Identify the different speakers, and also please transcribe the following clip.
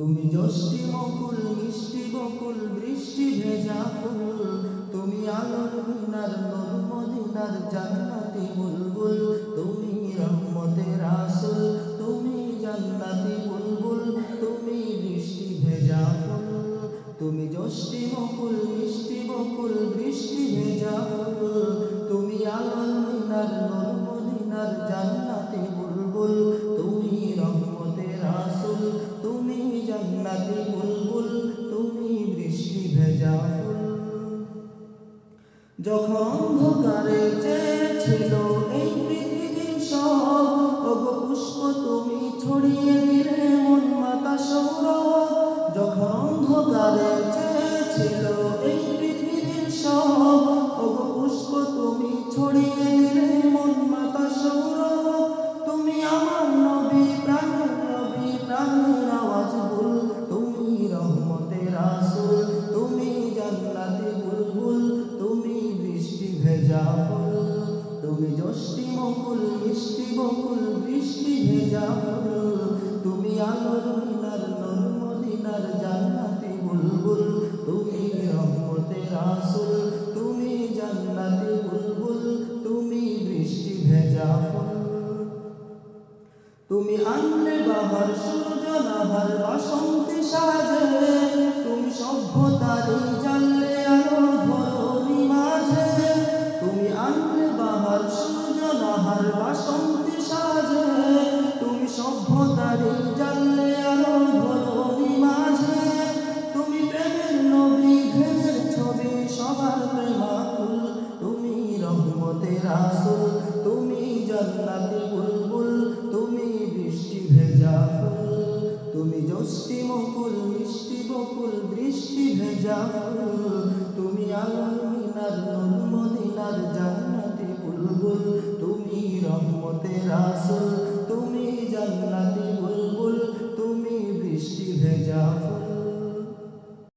Speaker 1: তুমি যষ্টি মকুল মিষ্টি বকুল, বৃষ্টি ভেজা ফুল। তুমি আলোর মিনার নূর মদিনার জান্নাতি বুলবুল। তুমি রহমতের রাসূল তুমি জান্নাতি বুলবুল। তুমি বৃষ্টি ভেজা ফুল, তুমি যষ্টি মকুল মিষ্টি বকুল, বৃষ্টি ভেজা ফুল। যখন অন্ধকারে চেয়েছিল তুমি যষ্টি মকুল মিষ্টি বকুল, বৃষ্টি ভেজা ফুল। তুমি আলোর মিনার নূর জান্নাতি বুলবুল। তুমি রহমতের রাসূল তুমি জান্নাতি বুলবুল। তুমি বৃষ্টি ভেজা ফুল। তুমি আনলে বাহার, সূর্য নাহার বাসন্তী সাজে তুমি সভ্যতারই জানলে আলো মাঝে। তুমি প্রেমের নবী সবার তুমি রহমতের রাসূল, তুমি জান্নাতি বুলবুল। তুমি বৃষ্টি ভেজা তুমি মকুল, মিষ্টি বকুল, বৃষ্টি ভেজা তুমি আলোর মিনার, নূর মদিনার জান্নাতি। বুলবুল তুমি